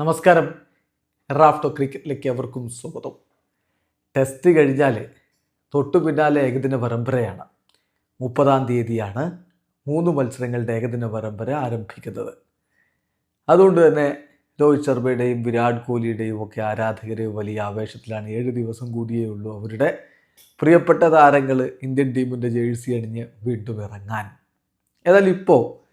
നമസ്കാരം. റാഫ്റ്റോ ക്രിക്കറ്റിലേക്ക് എവർക്കും സ്വാഗതം. ടെസ്റ്റ് കഴിഞ്ഞാൽ തൊട്ടു പിന്നാലെ ഏകദിന പരമ്പരയാണ്. മുപ്പതാം തീയതിയാണ് മൂന്ന് മത്സരങ്ങളുടെ ഏകദിന പരമ്പര ആരംഭിക്കുന്നത്. അതുകൊണ്ട് തന്നെ രോഹിത് ശർമ്മയുടെയും വിരാട് കോഹ്ലിയുടെയും ഒക്കെ ആരാധകർ വലിയ ആവേശത്തിലാണ്. ഏഴ് ദിവസം കൂടിയേ ഉള്ളൂ അവരുടെ പ്രിയപ്പെട്ട താരങ്ങൾ ഇന്ത്യൻ ടീമിന്റെ ജേഴ്സി അണിഞ്ഞ് വീണ്ടും ഇറങ്ങാൻ. ഏതായാലും ഇപ്പോൾ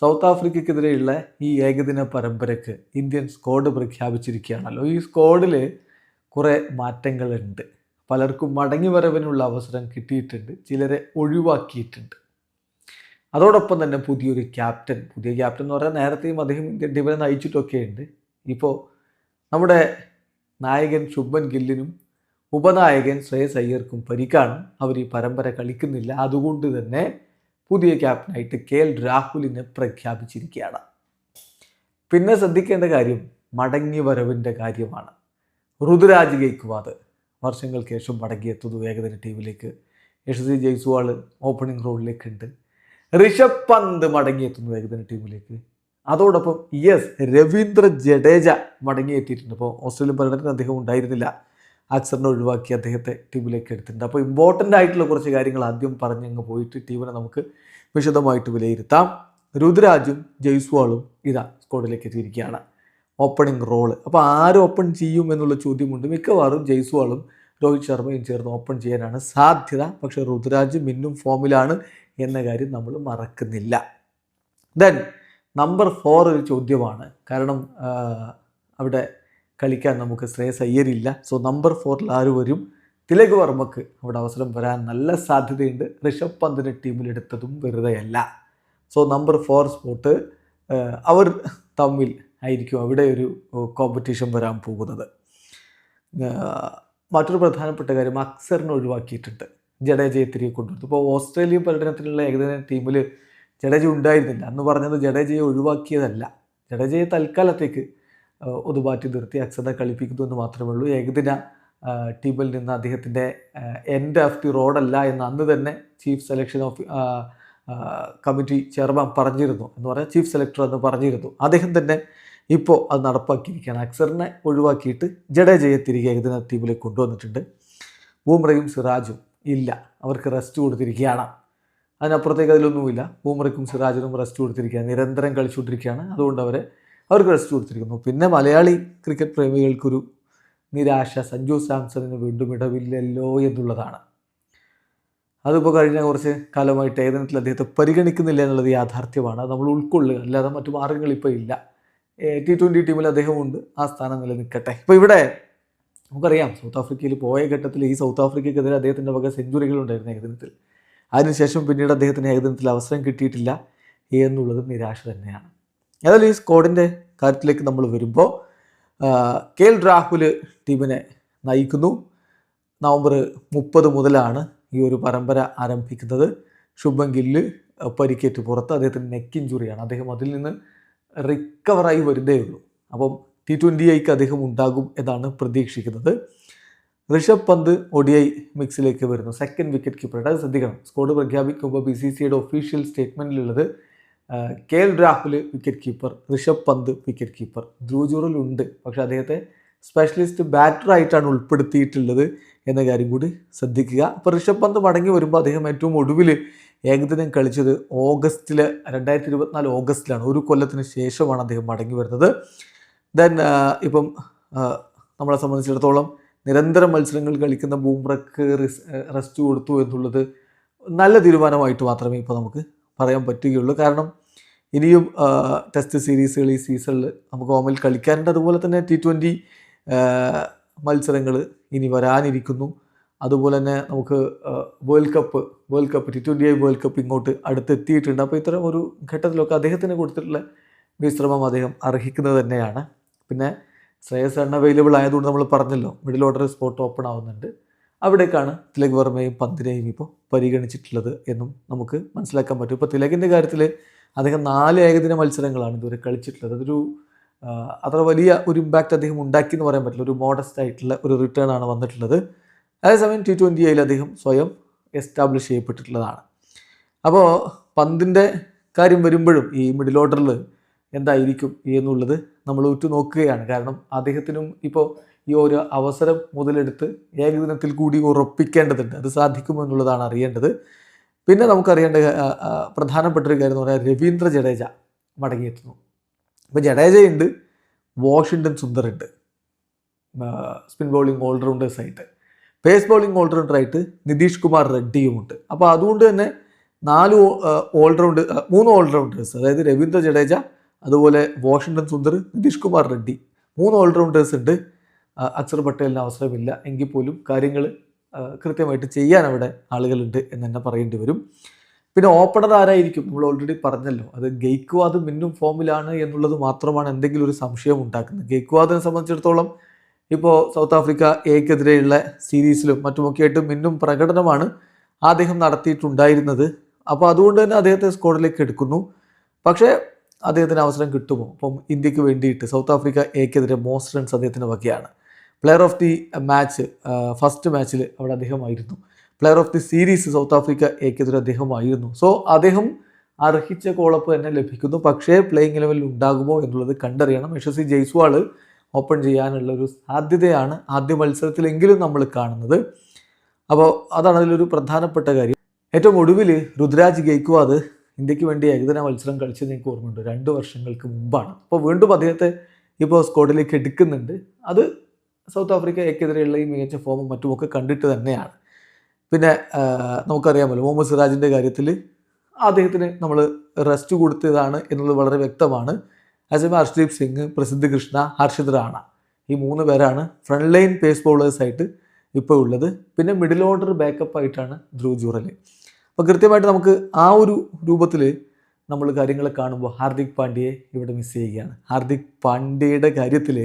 സൗത്ത് ആഫ്രിക്കയ്ക്കെതിരെയുള്ള ഈ ഏകദിന പരമ്പരയ്ക്ക് ഇന്ത്യൻ സ്ക്വാഡ് പ്രഖ്യാപിച്ചിരിക്കുകയാണല്ലോ. ഈ സ്ക്വാഡിൽ കുറേ മാറ്റങ്ങളുണ്ട്. പലർക്കും മടങ്ങി വരവിനുള്ള അവസരം കിട്ടിയിട്ടുണ്ട്. ചിലരെ ഒഴിവാക്കിയിട്ടുണ്ട്. അതോടൊപ്പം തന്നെ പുതിയൊരു ക്യാപ്റ്റൻ പുതിയ ക്യാപ്റ്റൻ എന്ന് പറഞ്ഞാൽ നേരത്തെയും അദ്ദേഹം ഇന്ത്യൻ ടീമിനെ നയിച്ചിട്ടൊക്കെ ഉണ്ട് ഇപ്പോൾ നമ്മുടെ നായകൻ ശുഭൻ ഗില്ലിനും ഉപനായകൻ ശ്രേയസ് അയ്യർക്കും പരിക്കാണ് അവർ ഈ പരമ്പര കളിക്കുന്നില്ല. അതുകൊണ്ട് തന്നെ പുതിയ ക്യാപ്റ്റനായിട്ട് കെ എൽ രാഹുലിനെ പ്രഖ്യാപിച്ചിരിക്കുകയാണ്. പിന്നെ ശ്രദ്ധിക്കേണ്ട കാര്യം മടങ്ങി വരവിന്റെ കാര്യമാണ്. ഋതുരാജ് ഗെയ്ക്വാദ് വർഷങ്ങൾക്ക് ശേഷം മടങ്ങിയെത്തുന്നു ഏകദിന ടീമിലേക്ക്. യശസ്വി ജയ്സ്വാൾ ഓപ്പണിംഗ് റോളിലേക്കുണ്ട്. ഋഷഭ് പന്ത് മടങ്ങിയെത്തുന്നു ഏകദിന ടീമിലേക്ക്. അതോടൊപ്പം യെസ് രവീന്ദ്ര ജഡേജ മടങ്ങിയെത്തിയിട്ടുണ്ട്. അപ്പോൾ ഓസ്ട്രേലിയൻ പര്യടനത്തിന് അദ്ദേഹം ഉണ്ടായിരുന്നില്ല. അക്സറിനെ ഒഴിവാക്കി അദ്ദേഹത്തെ ടീമിലേക്ക് എടുത്തിട്ടുണ്ട്. അപ്പോൾ ഇമ്പോർട്ടന്റ് ആയിട്ടുള്ള കുറച്ച് കാര്യങ്ങൾ ആദ്യം പറഞ്ഞങ്ങ് പോയിട്ട് ടീമിനെ നമുക്ക് വിശദമായിട്ട് വിലയിരുത്താം. രുദ്രാജും ജയ്സ്വാളും ഇതാ സ്കോഡിലേക്ക് എത്തിയിരിക്കുകയാണ്. ഓപ്പണിംഗ് റോൾ അപ്പോൾ ആര് ഓപ്പൺ ചെയ്യും എന്നുള്ള ചോദ്യമുണ്ട്. മിക്കവാറും ജയ്സ്വാളും രോഹിത് ശർമ്മയും ചേർന്ന് ഓപ്പൺ ചെയ്യാനാണ് സാധ്യത. പക്ഷേ രുദ്രാജ് മിന്നും ഫോമിലാണ് എന്ന കാര്യം നമ്മൾ മറക്കുന്നില്ല. ദെൻ നമ്പർ ഫോർ ഒരു ചോദ്യമാണ്. കാരണം അവിടെ കളിക്കാൻ നമുക്ക് ശ്രേയസ് അയ്യരില്ല സോ നമ്പർ ഫോറിൽ ആര് വരും? തിലക് വർമ്മക്ക് അവിടെ അവസരം വരാൻ നല്ല സാധ്യതയുണ്ട്. ഋഷഭ് പന്തിനെ ടീമിലെടുത്തതും വെറുതെയല്ല. സോ നമ്പർ ഫോർ സ്പോട്ട് അവർ തമ്മിൽ ആയിരിക്കും അവിടെ ഒരു കോമ്പറ്റീഷൻ വരാൻ പോകുന്നത്. മറ്റൊരു പ്രധാനപ്പെട്ട കാര്യം അക്സറിനെ ഒഴിവാക്കിയിട്ടുണ്ട്. ജഡേജയെ തിരികെ കൊണ്ടുവന്നു. ഇപ്പോൾ ഓസ്ട്രേലിയൻ പര്യടനത്തിലുള്ള ഏകദിന ടീമിൽ ജഡേജ ഉണ്ടായിരുന്നില്ല. അന്ന് പറഞ്ഞത് ജഡേജയെ ഒഴിവാക്കിയതല്ല. ജഡേജയെ തൽക്കാലത്തേക്ക് ആഹ് ഒന്ന് മാറ്റി നിർത്തി അക്ഷത കളിപ്പിക്കുന്നു എന്ന് മാത്രമേ ഉള്ളൂ. ഏകദിന ടീമിൽ നിന്ന് അദ്ദേഹത്തിന്റെ എൻഡ് ഓഫ് ദി റോഡല്ല എന്ന് അന്ന് തന്നെ chief selection of committee chairman പറഞ്ഞിരുന്നു എന്ന് പറഞ്ഞാൽ ചീഫ് സെലക്ടർ എന്ന് പറഞ്ഞിരുന്നു. അദ്ദേഹം തന്നെ ഇപ്പോൾ അത് നടപ്പാക്കിയിരിക്കുകയാണ്. അക്സറിനെ ഒഴിവാക്കിയിട്ട് ജഡേജയെ തിരികെ ഏകദിന ടീമിലേക്ക് കൊണ്ടുവന്നിട്ടുണ്ട്. ബൂമ്രയും സിറാജും ഇല്ല. അവർക്ക് റെസ്റ്റ് കൊടുത്തിരിക്കുകയാണ്. അതിനപ്പുറത്തേക്ക് അതിലൊന്നുമില്ല. ബൂമ്രയ്ക്കും സിറാജിനും റെസ്റ്റ് കൊടുത്തിരിക്കുകയാണ്. നിരന്തരം കളിച്ചുകൊണ്ടിരിക്കുകയാണ്. അതുകൊണ്ട് അവരെ അവർക്ക് റെസ്റ്റ് കൊടുത്തിരിക്കുന്നു. പിന്നെ മലയാളി ക്രിക്കറ്റ് പ്രേമികൾക്കൊരു നിരാശ സഞ്ജു സാംസണിന് വീണ്ടും ഇടവില്ലല്ലോ എന്നുള്ളതാണ്. അതിപ്പോൾ കഴിഞ്ഞ കുറച്ച് കാലമായിട്ട് ഏതെങ്കിലും അദ്ദേഹത്തെ പരിഗണിക്കുന്നില്ല എന്നുള്ളത് യാഥാർത്ഥ്യമാണ്. നമ്മൾ ഉൾക്കൊള്ളുക. അല്ലാതെ മറ്റു മാർഗങ്ങൾ ഇപ്പോൾ ഇല്ല. ടി ട്വന്റി ടീമിൽ അദ്ദേഹമുണ്ട് ആ സ്ഥാനം നിലനിൽക്കട്ടെ. ഇപ്പോൾ ഇവിടെ നമുക്കറിയാം സൗത്ത് ആഫ്രിക്കയിൽ പോയ ഘട്ടത്തിൽ ഈ സൗത്ത് ആഫ്രിക്കയ്ക്കെതിരെ അദ്ദേഹത്തിന്റെ വക സെഞ്ചുറികൾ ഉണ്ടായിരുന്നു ഏകദിനത്തിൽ. അതിനുശേഷം പിന്നീട് അദ്ദേഹത്തിന് ഏകദിനത്തിൽ അവസരം കിട്ടിയിട്ടില്ല എന്നുള്ളത് നിരാശ തന്നെയാണ്. ഏതായാലും ഈ സ്ക്വാഡിന്റെ കാര്യത്തിലേക്ക് നമ്മൾ വരുമ്പോൾ കെ എൽ രാഹുൽ ടീമിനെ നയിക്കുന്നു. നവംബർ മുപ്പത് മുതലാണ് ഈ ഒരു പരമ്പര ആരംഭിക്കുന്നത്. ശുഭം ഗില്ല് പരിക്കേറ്റ് പുറത്ത് അദ്ദേഹത്തിന് നെക്ക് ഇഞ്ചുറിയാണ് അദ്ദേഹം അതിൽ നിന്ന് റിക്കവറായി വരുന്നേ ഉള്ളൂ. അപ്പം ടി ട്വന്റി ഐക്ക് അദ്ദേഹം ഉണ്ടാകും എന്നാണ് പ്രതീക്ഷിക്കുന്നത്. ഋഷഭ് പന്ത് ഒ ഐ മിക്സിലേക്ക് വരുന്നു. സെക്കൻഡ് വിക്കറ്റ് കീപ്പർ അത് ശ്രദ്ധിക്കണം. സ്കോഡ് പ്രഖ്യാപിക്കുമ്പോൾ ബി സി സിയുടെ official സ്റ്റേറ്റ്മെന്റിലുള്ളത് K L Rahul wicket keeper Rishabh Pant wicket keeper ധ്രുവജൂറിൽ ഉണ്ട് പക്ഷേ അദ്ദേഹത്തെ സ്പെഷ്യലിസ്റ്റ് ബാറ്ററായിട്ടാണ് ഉൾപ്പെടുത്തിയിട്ടുള്ളത് എന്ന കാര്യം കൂടി ശ്രദ്ധിക്കുക. അപ്പോൾ ഋഷഭ് പന്ത് മടങ്ങി വരുമ്പോൾ അദ്ദേഹം ഏറ്റവും ഒടുവിൽ ഏകദിനം കളിച്ചത് ഓഗസ്റ്റിൽ രണ്ടായിരത്തി ഇരുപത്തിനാല് ഓഗസ്റ്റിലാണ്. ഒരു കൊല്ലത്തിന് ശേഷമാണ് അദ്ദേഹം മടങ്ങി വരുന്നത്. ദെൻ ഇപ്പം നമ്മളെ സംബന്ധിച്ചിടത്തോളം നിരന്തരം മത്സരങ്ങൾ കളിക്കുന്ന ബൂംറക്ക് റെസ്റ്റ് കൊടുത്തു എന്നുള്ളത് നല്ല തീരുമാനമായിട്ട് മാത്രമേ ഇപ്പോൾ നമുക്ക് പറയാൻ പറ്റുകയുള്ളൂ. കാരണം ഇനിയും ടെസ്റ്റ് സീരീസുകൾ ഈ സീസണിൽ നമുക്ക് ഓമിൽ കളിക്കാനുണ്ട്. അതുപോലെ തന്നെ ടി ട്വന്റി മത്സരങ്ങൾ ഇനി വരാനിരിക്കുന്നു. അതുപോലെ തന്നെ നമുക്ക് world cup world cup T twenty I world cup ഇങ്ങോട്ട് അടുത്തെത്തിയിട്ടുണ്ട്. അപ്പോൾ ഇത്തരം ഒരു ഘട്ടത്തിലൊക്കെ അദ്ദേഹത്തിന് കൊടുത്തിട്ടുള്ള വിശ്രമം അദ്ദേഹം അർഹിക്കുന്നത് തന്നെയാണ്. പിന്നെ ശ്രേയസ് അൺഅവൈലബിൾ ആയതുകൊണ്ട് നമ്മൾ പറഞ്ഞല്ലോ മിഡിൽ ഓർഡർ സ്പോട്ട് ഓപ്പൺ ആവുന്നുണ്ട്. അവിടേക്കാണ് തിലക് വർമ്മയും പന്തിനെയും ഇപ്പോൾ പരിഗണിച്ചിട്ടുള്ളത് എന്നും നമുക്ക് മനസ്സിലാക്കാൻ പറ്റും. ഇപ്പോൾ തിലകിന്റെ കാര്യത്തിൽ അദ്ദേഹം നാല് ഏകദിന മത്സരങ്ങളാണ് ഇതുവരെ കളിച്ചിട്ടുള്ളത്. അതൊരു അത്ര വലിയ ഒരു ഇമ്പാക്റ്റ് അദ്ദേഹം ഉണ്ടാക്കി എന്ന് പറയാൻ പറ്റില്ല. ഒരു മോഡസ്റ്റ് ആയിട്ടുള്ള ഒരു റിട്ടേൺ ആണ് വന്നിട്ടുള്ളത്. അതേസമയം ടി ട്വന്റി ഐയിൽ അദ്ദേഹം സ്വയം എസ്റ്റാബ്ലിഷ് ചെയ്യപ്പെട്ടിട്ടുള്ളതാണ്. അപ്പോൾ പന്തിന്റെ കാര്യം വരുമ്പോഴും ഈ മിഡിൽ ഓർഡറിൽ എന്തായിരിക്കും എന്നുള്ളത് നമ്മൾ ഉറ്റുനോക്കുകയാണ്. കാരണം അദ്ദേഹത്തിനും ഇപ്പോൾ ഈ ഒരു അവസരം മുതലെടുത്ത് ഏകദിനത്തിൽ കൂടി ഉറപ്പിക്കേണ്ടതുണ്ട്. അത് സാധിക്കുമെന്നുള്ളതാണ് അറിയേണ്ടത്. പിന്നെ നമുക്കറിയേണ്ട പ്രധാനപ്പെട്ട ഒരു കാര്യം എന്ന് പറഞ്ഞാൽ രവീന്ദ്ര ജഡേജ മടങ്ങിയെത്തുന്നു. ഇപ്പോൾ ജഡേജയുണ്ട് വാഷിങ്ടൺ സുന്ദറുണ്ട്. സ്പിൻ ബൗളിംഗ് ഓൾറൗണ്ടേഴ്സായിട്ട് പേസ് ബൗളിംഗ് ഓൾറൗണ്ടറായിട്ട് നിതീഷ് കുമാർ റെഡ്ഡിയുമുണ്ട്. അപ്പോൾ അതുകൊണ്ട് തന്നെ നാല് ഓൾറൗണ്ട് മൂന്ന് ഓൾറൗണ്ടേഴ്സ് അതായത് രവീന്ദ്ര ജഡേജ അതുപോലെ വാഷിങ്ടൺ സുന്ദർ നിതീഷ് കുമാർ റെഡ്ഡി മൂന്ന് ഓൾറൗണ്ടേഴ്സ് ഉണ്ട്. അക്സർ പട്ടേലിന് അവസരമില്ല എങ്കിൽ പോലും കാര്യങ്ങൾ കൃത്യമായിട്ട് ചെയ്യാൻ അവിടെ ആളുകളുണ്ട് എന്ന് തന്നെ പറയേണ്ടി വരും. പിന്നെ ഓപ്പണർ ആരായിരിക്കും? നമ്മൾ ഓൾറെഡി പറഞ്ഞല്ലോ. അത് ഗെയ്ക്വാദ് മിന്നും ഫോമിലാണ് എന്നുള്ളത് മാത്രമാണ് എന്തെങ്കിലും ഒരു സംശയം ഉണ്ടാക്കുന്നത്. ഗെയ്ക്വാദിനെ സംബന്ധിച്ചിടത്തോളം ഇപ്പോൾ സൗത്ത് ആഫ്രിക്ക എക്കെതിരെയുള്ള സീരീസിലും മറ്റുമൊക്കെ ആയിട്ട് മിന്നും പ്രകടനമാണ് അദ്ദേഹം നടത്തിയിട്ടുണ്ടായിരുന്നത്. അപ്പോൾ അതുകൊണ്ട് തന്നെ അദ്ദേഹത്തെ സ്ക്വാഡിലേക്ക് എടുക്കുന്നു. പക്ഷേ അദ്ദേഹത്തിന് അവസരം കിട്ടുമോ? അപ്പം ഇന്ത്യയ്ക്ക് വേണ്ടിയിട്ട് സൗത്ത് ആഫ്രിക്ക എക്കെതിരെ മോസ്റ്റ് റൺസ് അദ്ദേഹത്തിന് വകയാണ്. Player of the match first മാച്ചിൽ അവിടെ അദ്ദേഹമായിരുന്നു. Player of the series South Africa എക്കെതിരെ അദ്ദേഹമായിരുന്നു. സോ അദ്ദേഹം അർഹിച്ച കോളപ്പ് തന്നെ ലഭിക്കുന്നു. പക്ഷേ പ്ലേയിങ് ലെവലിൽ ഉണ്ടാകുമോ എന്നുള്ളത് കണ്ടറിയണം. യശസ്വി ജയ്സ്വാൾ ഓപ്പൺ ചെയ്യാനുള്ള ഒരു സാധ്യതയാണ് ആദ്യ മത്സരത്തിലെങ്കിലും നമ്മൾ കാണുന്നത്. അപ്പോൾ അതാണ് അതിലൊരു പ്രധാനപ്പെട്ട കാര്യം. ഏറ്റവും ഒടുവിൽ രുദ്രാജ് ഗെയ്ക്വാദ് ഇന്ത്യയ്ക്ക് വേണ്ടി ഏകദിന മത്സരം കളിച്ചത് എനിക്ക് ഓർമ്മയുണ്ട്. രണ്ട് വർഷങ്ങൾക്ക് മുമ്പാണ്. അപ്പോൾ വീണ്ടും അദ്ദേഹത്തെ ഇപ്പോൾ സ്ക്വാഡിലേക്ക് എടുക്കുന്നുണ്ട്. അത് സൗത്ത് ആഫ്രിക്കയ്ക്കെതിരെയുള്ള ഈ മികച്ച ഫോമും മറ്റുമൊക്കെ കണ്ടിട്ട് തന്നെയാണ്. പിന്നെ നമുക്കറിയാമല്ലോ മുഹമ്മദ് സിറാജിന്റെ കാര്യത്തിൽ അദ്ദേഹത്തിന് നമ്മൾ റെസ്റ്റ് കൊടുത്തതാണ് എന്നുള്ളത് വളരെ വ്യക്തമാണ്. അതേസമയം ഹർഷ്ദീപ് സിംഗ് പ്രസിദ്ധ് കൃഷ്ണ ഹർഷിത് റാണ ഈ മൂന്ന് പേരാണ് ഫ്രണ്ട് ലൈൻ പേസ് ബൗളേഴ്സായിട്ട് ഇപ്പോൾ ഉള്ളത്. പിന്നെ മിഡിൽ ഓർഡർ ബാക്കപ്പ് ആയിട്ടാണ് ധ്രുവ് ജൂറൽ അപ്പോൾ കൃത്യമായിട്ട് നമുക്ക് ആ ഒരു രൂപത്തിൽ നമ്മൾ കാര്യങ്ങൾ കാണുമ്പോൾ ഹാർദിക് പാണ്ഡ്യയെ ഇവിടെ മിസ് ചെയ്യുകയാണ്. ഹാർദിക് പാണ്ഡ്യയുടെ കാര്യത്തിൽ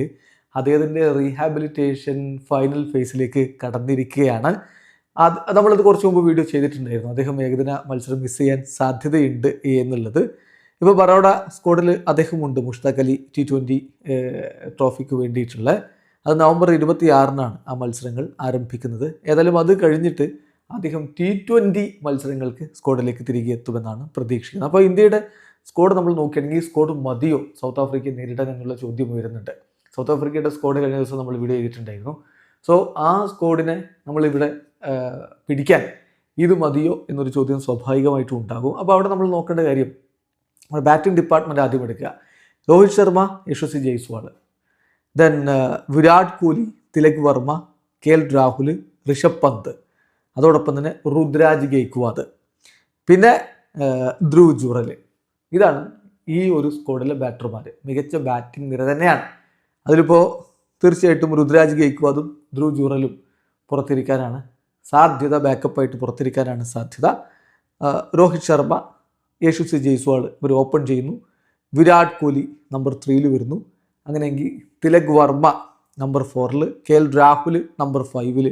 അദ്ദേഹത്തിന്റെ റീഹാബിലിറ്റേഷൻ ഫൈനൽ ഫേസിലേക്ക് കടന്നിരിക്കുകയാണ്. അത് നമ്മളത് കുറച്ച് മുമ്പ് വീഡിയോ ചെയ്തിട്ടുണ്ടായിരുന്നു. അദ്ദേഹം ഏകദിന മത്സരം മിസ് ചെയ്യാൻ സാധ്യതയുണ്ട് എന്നുള്ളത്. ഇപ്പോൾ ബറോഡ സ്ക്വാഡിൽ അദ്ദേഹമുണ്ട് മുഷ്താഖ് അലി ടി ട്വന്റി ട്രോഫിക്ക് വേണ്ടിയിട്ടുള്ള. അത് നവംബർ ഇരുപത്തി ആറിനാണ് ആ മത്സരങ്ങൾ ആരംഭിക്കുന്നത്. ഏതായാലും അത് കഴിഞ്ഞിട്ട് അദ്ദേഹം ടി ട്വന്റി മത്സരങ്ങൾക്ക് സ്ക്വാഡിലേക്ക് തിരികെ എത്തുമെന്നാണ് പ്രതീക്ഷിക്കുന്നത്. അപ്പോൾ ഇന്ത്യയുടെ സ്ക്വാഡ് നമ്മൾ നോക്കുകയാണെങ്കിൽ ഈ സ്ക്വാഡ് മതിയോ? സൗത്ത് ആഫ്രിക്കയെ നേരിടാൻ എന്നുള്ള ചോദ്യം ഉയരുന്നുണ്ട്. സൗത്ത് ആഫ്രിക്കയുടെ സ്കോഡ് കഴിഞ്ഞ ദിവസം നമ്മൾ വീഡിയോ ചെയ്തിട്ടുണ്ടായിരുന്നു. സോ ആ സ്കോഡിനെ നമ്മളിവിടെ പിടിക്കാൻ ഇത് മതിയോ എന്നൊരു ചോദ്യം സ്വാഭാവികമായിട്ടും ഉണ്ടാകും. അപ്പോൾ അവിടെ നമ്മൾ നോക്കേണ്ട കാര്യം നമ്മുടെ ബാറ്റിംഗ് ഡിപ്പാർട്ട്മെന്റ് ആദ്യം എടുക്കുക. Rohit Sharma Yashasvi Jaiswal. Then Virat Kohli Tilak Varma K L Rahul Rishabh Pant. അതോടൊപ്പം തന്നെ രുദ്രാജ് ഗെയ്ക്വാദ്. പിന്നെ ധ്രുവ് ജുറൽ ഇതാണ് ഈ ഒരു സ്കോഡിലെ ബാറ്റർമാർ മികച്ച ബാറ്റിംഗ് നിര തന്നെയാണ്. അതിലിപ്പോൾ തീർച്ചയായിട്ടും രുദ്രാജ് ഗെയ്ക്വാദും ധ്രുവ് ജൂറലും പുറത്തിരിക്കാനാണ് സാധ്യത ബാക്കപ്പായിട്ട് പുറത്തിരിക്കാനാണ് സാധ്യത. രോഹിത് ശർമ്മ യേശുസി ജയ്സ്വാൾ ഇവർ ഓപ്പൺ ചെയ്യുന്നു. വിരാട് കോഹ്ലി നമ്പർ ത്രീയിൽ വരുന്നു. അങ്ങനെയെങ്കിൽ തിലക് വർമ്മ നമ്പർ ഫോറിൽ കെ എൽ രാഹുൽ നമ്പർ ഫൈവിൽ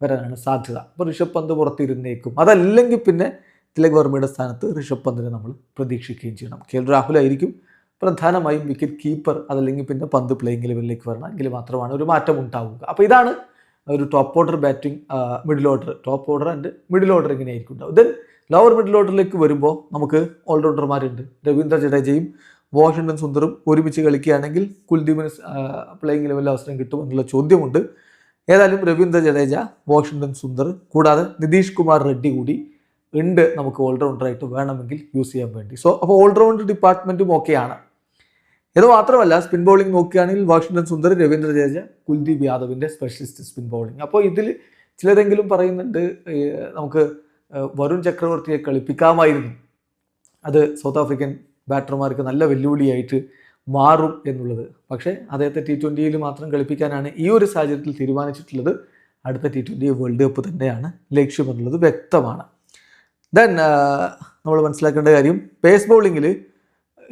വരാനാണ് സാധ്യത. അപ്പോൾ ഋഷഭ് പന്ത് പുറത്തിരുന്നേക്കും. അതല്ലെങ്കിൽ പിന്നെ തിലക് വർമ്മയുടെ സ്ഥാനത്ത് ഋഷഭ് പന്തിനെ നമ്മൾ പ്രതീക്ഷിക്കുകയും ചെയ്യണം. കെ എൽ രാഹുൽ ആയിരിക്കും. പ്രധാനമായും വിക്കറ്റ് കീപ്പർ അതല്ലെങ്കിൽ പിന്നെ പന്ത് പ്ലേയിങ് ലെവലിലേക്ക് വരണം. എങ്കിൽ മാത്രമാണ് ഒരു മാറ്റം ഉണ്ടാവുക. അപ്പോൾ ഇതാണ് ഒരു top order batting middle order top order and middle order ഇങ്ങനെയായിരിക്കും ഉണ്ടാവും ദെൻ ലോവർ മിഡിൽ ഓർഡറിലേക്ക് വരുമ്പോൾ നമുക്ക് ഓൾറൗണ്ടർമാരുണ്ട് രവീന്ദ്ര ജഡേജയും വാഷിംഗ്ടൺ സുന്ദറും ഒരുമിച്ച് കളിക്കുകയാണെങ്കിൽ കുൽദീപിന് പ്ലേയിങ് ലെവലിൽ അവസരം കിട്ടും എന്നുള്ള ചോദ്യമുണ്ട്. ഏതായാലും രവീന്ദ്ര ജഡേജ വാഷിംഗ്ടൺ സുന്ദർ കൂടാതെ നിതീഷ് കുമാർ റെഡ്ഡി കൂടി ഉണ്ട് നമുക്ക് ഓൾറൗണ്ടറായിട്ട് വേണമെങ്കിൽ യൂസ് ചെയ്യാൻ വേണ്ടി. സോ അപ്പോൾ ഓൾറൗണ്ടർ ഡിപ്പാർട്ട്മെന്റും ഓക്കെയാണ് ഇത് മാത്രമല്ല സ്പിൻ ബൗളിംഗ് നോക്കുകയാണെങ്കിൽ വാഷിംഗ്ടൺ സുന്ദർ രവീന്ദ്ര ജഡേജ കുൽദീപ് യാദവിന്റെ സ്പെഷ്യലിസ്റ്റ് സ്പിൻ ബൗളിംഗ് അപ്പോൾ ഇതിൽ ചിലരെങ്കിലും പറയുന്നുണ്ട് നമുക്ക് വരുൺ ചക്രവർത്തിയെ കളിപ്പിക്കാമായിരുന്നു. അത് സൗത്ത് ആഫ്രിക്കൻ ബാറ്റർമാർക്ക് നല്ല വെല്ലുവിളിയായിട്ട് മാറും എന്നുള്ളത്. പക്ഷേ അദ്ദേഹത്തെ ടി ട്വന്റിയിൽ മാത്രം കളിപ്പിക്കാനാണ് ഈ ഒരു സാഹചര്യത്തിൽ തീരുമാനിച്ചിട്ടുള്ളത്. അടുത്ത ടി ട്വന്റി വേൾഡ് കപ്പ് തന്നെയാണ് ലക്ഷ്യമെന്നുള്ളത് വ്യക്തമാണ്. ദെൻ നമ്മൾ മനസ്സിലാക്കേണ്ട കാര്യം പേസ് ബൗളിങ്ങിൽ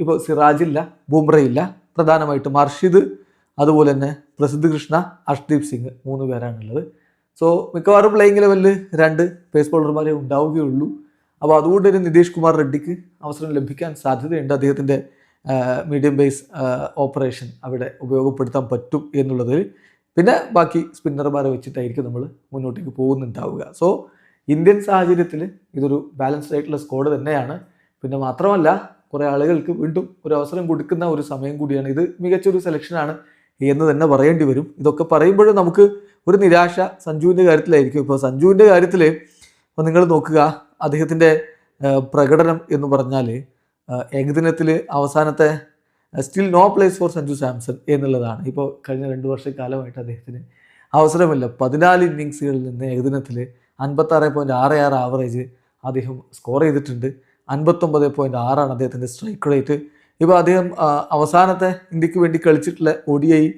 ഇപ്പോൾ സിറാജില്ല ബുംറയില്ല പ്രധാനമായിട്ടും അർഷിദ് അതുപോലെ തന്നെ പ്രസിദ്ധ് കൃഷ്ണ അഷ്ദീപ് സിംഗ് മൂന്ന് പേരാണുള്ളത്. സോ മിക്കവാറും പ്ലേയിങ് ലെവലിൽ രണ്ട് പേസ് ബോളർമാരെ ഉണ്ടാവുകയുള്ളൂ. അപ്പോൾ അതുകൊണ്ട് തന്നെ നിതീഷ് കുമാർ റെഡ്ഡിക്ക് അവസരം ലഭിക്കാൻ സാധ്യതയുണ്ട്. അദ്ദേഹത്തിന്റെ മീഡിയം ബേസ് ഓപ്പറേഷൻ അവിടെ ഉപയോഗപ്പെടുത്താൻ പറ്റും എന്നുള്ളതിൽ. പിന്നെ ബാക്കി സ്പിന്നർമാരെ വെച്ചിട്ടായിരിക്കും നമ്മൾ മുന്നോട്ടേക്ക് പോകുന്നുണ്ടാവുക. സോ ഇന്ത്യൻ സാഹചര്യത്തിൽ ഇതൊരു ബാലൻസ്ഡ് ആയിട്ടുള്ള സ്കോഡ് തന്നെയാണ്. പിന്നെ മാത്രമല്ല കുറേ ആളുകൾക്ക് വീണ്ടും ഒരു അവസരം കൊടുക്കുന്ന ഒരു സമയം കൂടിയാണ്. ഇത് മികച്ചൊരു സെലക്ഷനാണ് എന്ന് തന്നെ പറയേണ്ടി വരും. ഇതൊക്കെ പറയുമ്പോഴും നമുക്ക് ഒരു നിരാശ സഞ്ജുവിന്റെ കാര്യത്തിലായിരിക്കും. ഇപ്പോൾ സഞ്ജുവിന്റെ കാര്യത്തിൽ ഇപ്പോൾ നിങ്ങൾ നോക്കുക അദ്ദേഹത്തിന്റെ പ്രകടനം എന്ന് പറഞ്ഞാൽ ഏകദിനത്തിൽ അവസാനത്തെ still no place for Sanju Samson എന്നുള്ളതാണ്. ഇപ്പോൾ കഴിഞ്ഞ രണ്ട് വർഷക്കാലമായിട്ട് അദ്ദേഹത്തിന് അവസരമില്ല. പതിനാല് ഇന്നിങ്സുകളിൽ നിന്ന് ഏകദിനത്തിൽ അൻപത്താറ് പോയിന്റ് ആറ് ആറ് ആവറേജ് അദ്ദേഹം സ്കോർ ചെയ്തിട്ടുണ്ട്. അൻപത്തൊമ്പത് പോയിന്റ് ആറാണ് അദ്ദേഹത്തിന്റെ സ്ട്രൈക്ക് റേറ്റ് ഇപ്പോൾ അദ്ദേഹം അവസാനത്തെ ഇന്ത്യയ്ക്ക് വേണ്ടി കളിച്ചിട്ടുള്ള ഒഡിഐ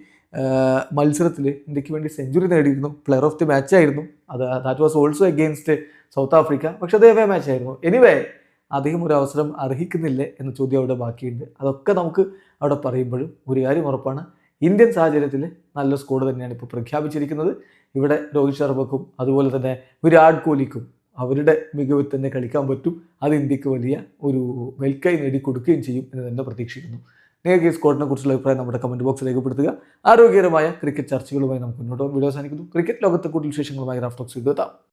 മത്സരത്തിൽ ഇന്ത്യയ്ക്ക് വേണ്ടി സെഞ്ചുറി നേടിയിരുന്നു. പ്ലെയർ ഓഫ് ദി മാച്ച് ആയിരുന്നു. അത് that was also against South Africa പക്ഷെ അത് മാച്ച് ആയിരുന്നു. എനിവേ അദ്ദേഹം ഒരു അവസരം അർഹിക്കുന്നില്ലേ എന്ന ചോദ്യം അവിടെ ബാക്കിയുണ്ട്. അതൊക്കെ നമുക്ക് അവിടെ പറയുമ്പോഴും ഒരു കാര്യം ഉറപ്പാണ്. ഇന്ത്യൻ സാഹചര്യത്തിൽ നല്ല സ്കോഡ് തന്നെയാണ് ഇപ്പോൾ പ്രഖ്യാപിച്ചിരിക്കുന്നത്. ഇവിടെ രോഹിത് ശർമ്മക്കും അതുപോലെ തന്നെ വിരാട് കോഹ്ലിക്കും അവരുടെ മികവിൽ തന്നെ കളിക്കാൻ പറ്റും. അത് ഇന്ത്യയ്ക്ക് വലിയ ഒരു വെൽക്കൈ നേടിക്കൊടുക്കുകയും ചെയ്യും എന്ന് തന്നെ പ്രതീക്ഷിക്കുന്നു. നിങ്ങൾക്ക് ഈ സ്കോഡിനെ കുറിച്ചുള്ള അഭിപ്രായം നമ്മുടെ കമന്റ് ബോക്സിൽ രേഖപ്പെടുത്തുക. ആരോഗ്യകരമായ ക്രിക്കറ്റ് ചർച്ചകളുമായി നമുക്ക് മുന്നോട്ട്. വീഡിയോ അവസാനിക്കുന്നു. ക്രിക്കറ്റ് ലോകത്തെ കൂടുതൽ വിശേഷങ്ങളുമായി റാഫ്റ്റോക്സ് എത്താം.